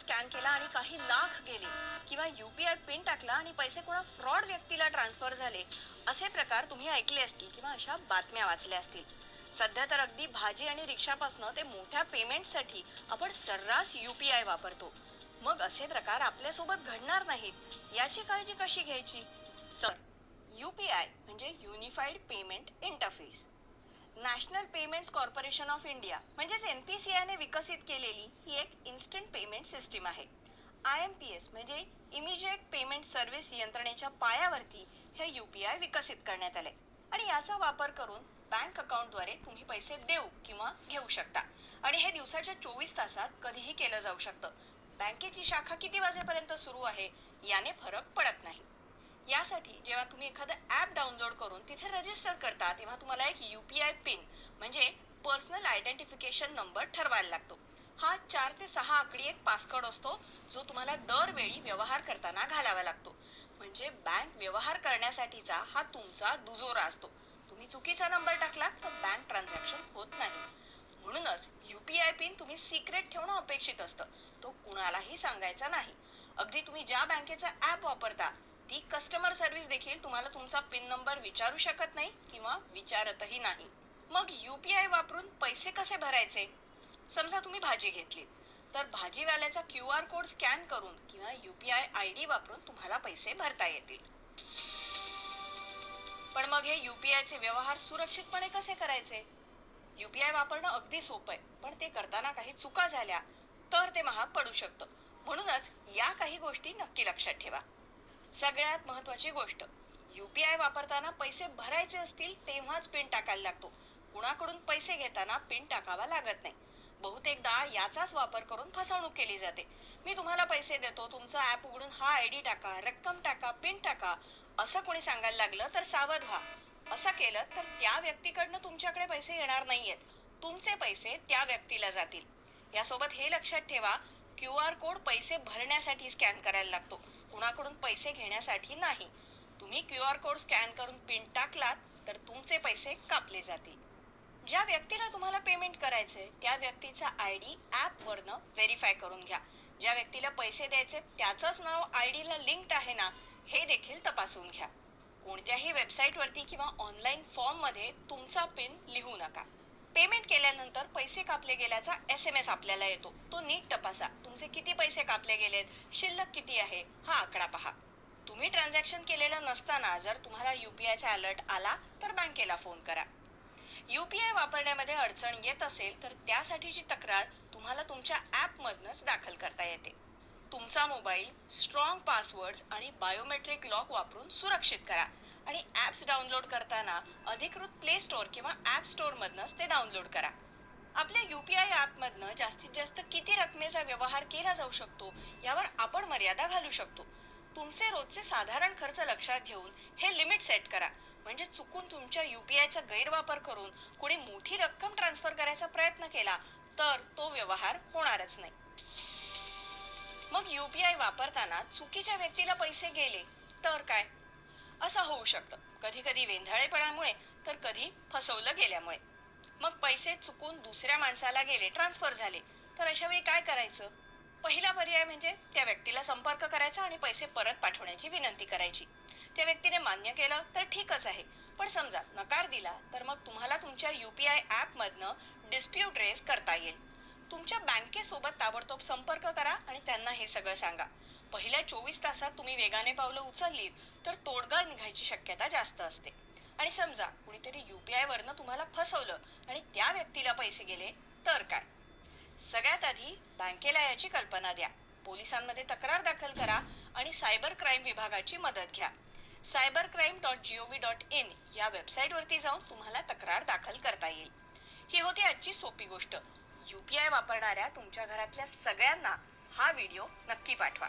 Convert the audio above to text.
Scan केला आणि काही लाख गेले. किंवा युपीआय पिन टाकला आणि पैसे कोणा फ्रॉड व्यक्तीला ट्रान्सफर झाले. असे प्रकार तुम्ही ऐकले असतील किंवा अशा बातम्या वाचल्या असतील. सध्या तर अगदी भाजी आणि रिक्षापासनं ते मोठ्या पेमेंटसाठी आपण सर्रास युपीआय वापरतो. मग असे प्रकार आपल्यासोबत घडणार नाहीत. याची काळजी कशी घ्यायची? सर युपीआय म्हणजे unified payment interface. National payments corporation of India म्हणजेच एन पी सी आयने विकसित केलेली ही एक इन्स्टंट पेमेंट सिस्टीम आहे. आय एम पी एस म्हणजे इमिजिएट पेमेंट सर्व्हिस यंत्रणेच्या पायावरती हे यू पी आय विकसित करण्यात आले. आणि याचा वापर करून बँक अकाउंटद्वारे तुम्ही पैसे देऊ किंवा घेऊ शकता. आणि हे दिवसाच्या चोवीस तासात कधीही केलं जाऊ शकतं. बँकेची शाखा किती वाजेपर्यंत सुरू आहे याने फरक पडत नाही. यासाठी जेव्हा तुम्ही एखादं ॲप डाउनलोड करून तिथे रजिस्टर करता तेव्हा तुम्हाला एक यू पी आय पिन म्हणजे पर्सनल आयडेंटिफिकेशन नंबर ठरवायला लागतो. हा चार ते सहा आकडी एक पासकोड असतो जो तुम्हाला दरवेळी व्यवहार करताना घालावा लागतो. म्हणजे बँक व्यवहार करण्यासाठीचा हा तुमचा दुजोरा असतो. तुम्ही चुकीचा नंबर टाकला तर बँक ट्रान्झॅक्शन होत नाही. म्हणूनच युपीआय पिन तुम्ही सिक्रेट ठेवणं अपेक्षित असतं. तो कुणालाही सांगायचा नाही. अगदी तुम्ही ज्या बँकेचा ॲप वापरता ती कस्टमर सर्व्हिस देखील तुम्हाला तुमचा पिन नंबर विचारू शकत नाही किंवा विचारतही नाही. मग यूपीआय वापरून पैसे कसे भरायचे? समजा तुम्ही भाजी घेतली. तर भाजीवाल्याचा क्यू आर कोड स्कॅन करून किंवा युपीआय आय डी वापरून तुम्हाला पैसे भरता येतील. पण मग हे युपीआयचे व्यवहार सुरक्षितपणे कसे करायचे? यूपीआय वापरणं अगदी सोपं आहे पण ते करताना काही चुका झाल्या तर ते महाग पडू शकतं. म्हणूनच या काही गोष्टी नक्की लक्षात ठेवा. सगळ्यात महत्वाची गोष्ट. युपीआय वापरताना पैसे भरायचे असतील तेव्हाच पिन टाकायला लागतो. कुणाकडून पैसे घेताना पिन टाकावा लागत नाही. बहुतेकदा याचाच वापर करून फसवणूक केली जाते. मी तुम्हाला पैसे देतो तुमचा ऍप उघडून हा आयडी टाका रक्कम टाका पिन टाका असं कोणी सांगायला लागलं तर सावध व्हा. असं केलं तर त्या व्यक्तीकडनं तुमच्याकडे पैसे येणार नाहीयेत. तुमचे पैसे त्या व्यक्तीला जातील. यासोबत हे लक्षात ठेवा क्यू आर कोड पैसे भरण्यासाठी स्कॅन करायला लागतो. कुणाकडून पैसे घेण्यासाठी नाही. तुम्ही क्यू आर कोड स्कॅन करून पिन टाकलात तर तुमचे पैसे कापले जातील. ज्या व्यक्तीला तुम्हाला पेमेंट करायचे त्या व्यक्तीचा आय डी वरनं व्हेरीफाय करून घ्या. ज्या व्यक्तीला पैसे द्यायचे त्याचंच नाव आय डीला लिंक्ड आहे ना हे देखील तपासून घ्या. कोणत्याही वेबसाईटवरती किंवा ऑनलाईन फॉर्ममध्ये तुमचा पिन लिहू नका. पेमेंट केल्यानंतर पैसे कापले गेल्याचा एस एम एस आपल्याला येतो. तो नीट तपासा. तुमचे किती पैसे कापले गेलेत? शिल्लक किती आहे? हा आकडा पहा. तुम्ही ट्रान्झॅक्शन केलेलं नसताना जर तुम्हाला युपीआयचा अलर्ट आला तर बँकेला फोन करा. युपीआय वापरण्यामध्ये अडचण येत असेल तर त्यासाठीची तक्रार तुम्हाला तुमच्या ॲपमधनंच दाखल करता येते. तुमचा मोबाईल स्ट्रॉंग पासवर्ड्स आणि बायोमेट्रिक लॉक वापरून सुरक्षित करा. आणि ॲप्स डाउनलोड करताना अधिकृत प्ले स्टोअर किंवा ॲप स्टोअरमधनंच ते डाउनलोड करा. आपल्या युपीआय ॲपमधनं जास्तीत जास्त किती रकमेचा व्यवहार केला जाऊ शकतो यावर आपण मर्यादा घालू शकतो. तुमचे रोजचे साधारण खर्च लक्षात घेऊन हे लिमिट सेट करा. म्हणजे चुकून तुमच्या युपीआयचा गैरवापर करून कुणी मोठी रक्कम ट्रान्सफर करायचा प्रयत्न केला तर तो व्यवहार होणारच नाही. मग युपीआय वापरताना चुकीच्या व्यक्तीला पैसे गेले तर काय? असं होऊ शकतं. कधी कधी वेंधाळेपणामुळे तर कधी फसवलं गेल्यामुळे. मग पैसे चुकून दुसऱ्या माणसाला गेले ट्रान्सफर झाले तर अशा वेळी काय करायचं? पहिला पर्याय म्हणजे त्या व्यक्तीला संपर्क करायचा आणि पैसे परत पाठवण्याची विनंती करायची. त्या व्यक्तीने मान्य केलं तर ठीकच आहे. पण समजा नकार दिला तर मग तुम्हाला तुमच्या युपीआय ॲपमधनं डिस्प्यूट रेस करता येईल. तुमच्या बँकेसोबत ताबडतोब संपर्क करा आणि त्यांना हे सगळं सांगा. पहिल्या चोवीस तासात तुम्ही वेगाने पावलं उचललीत तर तोडगा निघायची शक्यता जास्त असते. आणि समजा कुणीतरी यूपीआय वरनं तुम्हाला फसवलं आणि त्या व्यक्तीला पैसे गेले तर काय? सगळ्यात आधी बँकेला याची कल्पना द्या. पोलिसांमध्ये तक्रार दाखल करा आणि सायबर क्राईम विभागाची मदत घ्या. Cyber crime dot G O V dot in या वेबसाईटवरती जाऊन तुम्हाला तक्रार दाखल करता येईल. ही होती आजची सोपी गोष्ट. युपीआय वापरणाऱ्या तुमच्या घरातल्या सगळ्यांना हा व्हिडिओ नक्की पाठवा.